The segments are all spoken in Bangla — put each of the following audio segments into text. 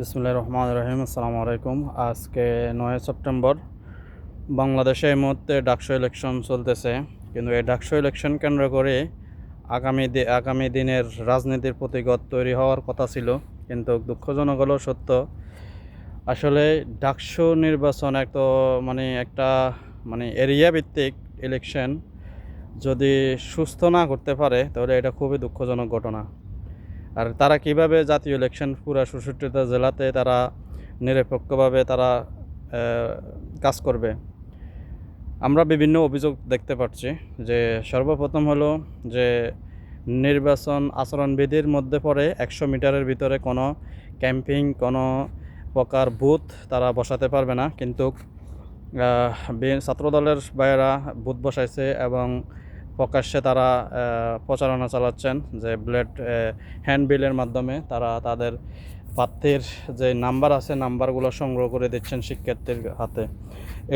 বিসমুল্লাহ রহমান রহিম, আসসালামু আলাইকুম। আজকে নয় সেপ্টেম্বর। বাংলাদেশে এই মুহূর্তে ডাকসু ইলেকশন চলতেছে। কিন্তু এই ডাকসু ইলেকশন কেন্দ্র করে আগামী আগামী দিনের রাজনীতির প্রতিগত তৈরি হওয়ার কথা ছিল। কিন্তু দুঃখজনক হলো সত্য, আসলে ডাকসু নির্বাচন এক তো মানে একটা মানে এরিয়া ভিত্তিক ইলেকশন। যদি সুস্থ না করতে পারে, তাহলে এটা খুবই দুঃখজনক ঘটনা। আর তারা কীভাবে জাতীয় ইলেকশন পুরা সুষট্টিত জেলাতে তারা নিরপেক্ষভাবে তারা কাজ করবে? আমরা বিভিন্ন অভিযোগ দেখতে পাচ্ছি যে সর্বপ্রথম হলো যে নির্বাচন আচরণবিধির মধ্যে পড়ে একশো মিটারের ভিতরে কোনো ক্যাম্পিং, কোনো প্রকার বুথ তারা বসাতে পারবে না। কিন্তু ছাত্রদলের বাইরা বুথ বসাইছে এবং প্রকাশ্যে তারা প্রচারণা চালাচ্ছেন যে ব্লেড হ্যান্ডবিলের মাধ্যমে তারা তাদের প্রার্থীর যে নাম্বার আছে, নাম্বারগুলো সংগ্রহ করে দিচ্ছেন শিক্ষার্থীর হাতে।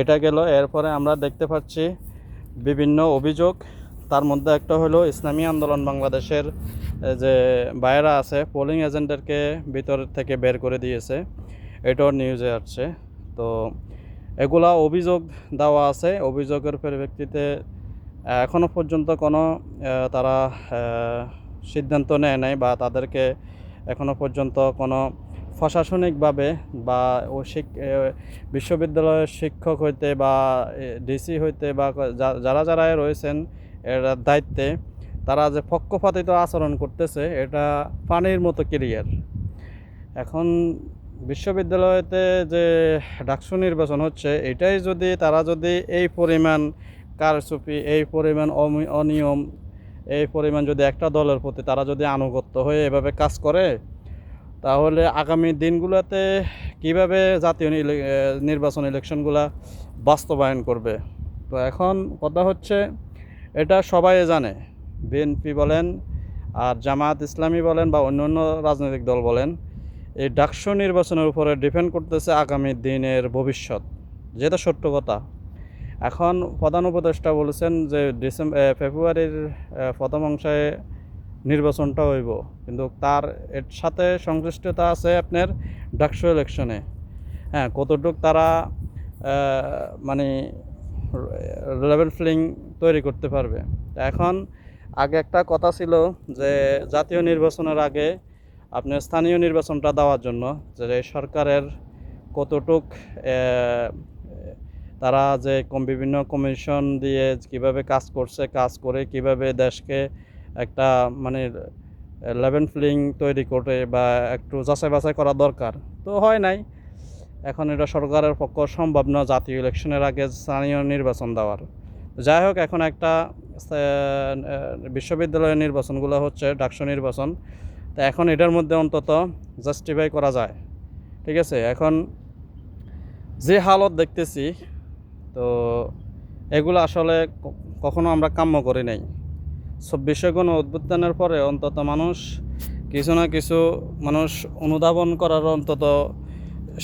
এটা গেল। এরপরে আমরা দেখতে পাচ্ছি বিভিন্ন অভিযোগ। তার মধ্যে একটা হলো ইসলামী আন্দোলন বাংলাদেশের যে বাইরা আছে পোলিং এজেন্টদেরকে ভিতর থেকে বের করে দিয়েছে। এটাও নিউজে আসছে। তো এগুলা অভিযোগ দেওয়া আছে। অভিযোগের পরিপ্রেক্ষিতে এখনও পর্যন্ত কোনো তারা সিদ্ধান্ত নেয় নাই বা তাদেরকে এখনও পর্যন্ত কোনো প্রশাসনিকভাবে বা ও বিশ্ববিদ্যালয়ের শিক্ষক হইতে বা ডিসি হইতে বা যারা যারা রয়েছেন, এর দায়িত্বে, তারা যে পক্ষপাতিত আচরণ করতেছে, এটা পানির মতো ক্লিয়ার। এখন বিশ্ববিদ্যালয়তে যে ডাকসু নির্বাচন হচ্ছে, এটাই যদি, তারা যদি এই পরিমাণ কারচুপি, এই পরিমাণ অনিয়ম, এই পরিমাণ যদি একটা দলের প্রতি তারা যদি আনুগত্য হয়ে এভাবে কাজ করে, তাহলে আগামী দিনগুলোতে কীভাবে জাতীয় নির্বাচন ইলেকশনগুলা বাস্তবায়ন করবে? তো এখন কথা হচ্ছে, এটা সবাই জানে। বিএনপি বলেন, আর জামাত ইসলামী বলেন, বা অন্য অন্য রাজনৈতিক দল বলেন, এই ডাকসু নির্বাচনের উপরে ডিপেন্ড করতেছে আগামী দিনের ভবিষ্যৎ। যেটা সত্য কথা। এখন প্রধান উপদেষ্টা বলেছেন যে ডিসেম্বর ফেব্রুয়ারির প্রথম অংশে নির্বাচনটা হইব। কিন্তু তার এর সাথে সংশ্লিষ্টতা আছে আপনার ডাকসু ইলেকশনে। হ্যাঁ কতটুক তারা মানে লেভেল ফিলিং তৈরি করতে পারবে। এখন আগে একটা কথা ছিল যে জাতীয় নির্বাচনের আগে আপনি স্থানীয় নির্বাচনটা দেওয়ার জন্য যে সরকারের কতটুক তারা যে কম বিভিন্ন কমিশন দিয়ে কীভাবে কাজ করছে, কাজ করে কীভাবে দেশকে একটা মানে লেভেন ফিলিং তৈরি করে বা একটু যাচাই বাছাই করা দরকার, তো হয় নাই। এখন এটা সরকারের পক্ষ সম্ভব না জাতীয় ইলেকশনের আগে স্থানীয় নির্বাচন দেওয়ার। যাই হোক, এখন একটা বিশ্ববিদ্যালয়ের নির্বাচনগুলো হচ্ছে ডাকসু নির্বাচন। তো এখন এটার মধ্যে অন্তত জাস্টিফাই করা যায়। ঠিক আছে? এখন যে হালত দেখতেছি এগুলো আসলে কখনো আমরা কাম্য করি নাই। চব্বিশে কোনো উদ্বোধনের পরে অন্তত মানুষ কিছু না কিছু মানুষ অনুধাবন করার অন্তত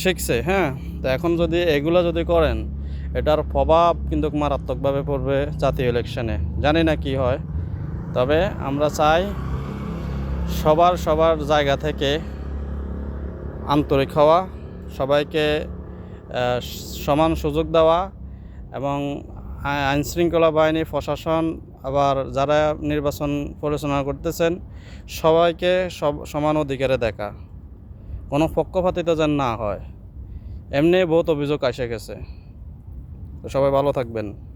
শিখছে হ্যাঁ? তো এখন যদি এগুলো যদি করেন, এটার প্রভাব কিন্তু মারাত্মকভাবে পড়বে জাতীয় ইলেকশনে। জানি না কি হয়। তবে আমরা চাই সবার সবার জায়গা থেকে আন্তরিক হওয়া, সবাইকে সমান সুযোগ দেওয়া এবং আইন শৃঙ্খলা বাহিনী, প্রশাসন, আবার যারা নির্বাচন পরিচালনা করতেছেন, সবাইকে সব সমান অধিকারে দেখা। কোনো পক্ষপাতিত যেন না হয়। এমনি বহুত অভিযোগ আসে গেছে। সবাই ভালো থাকবেন।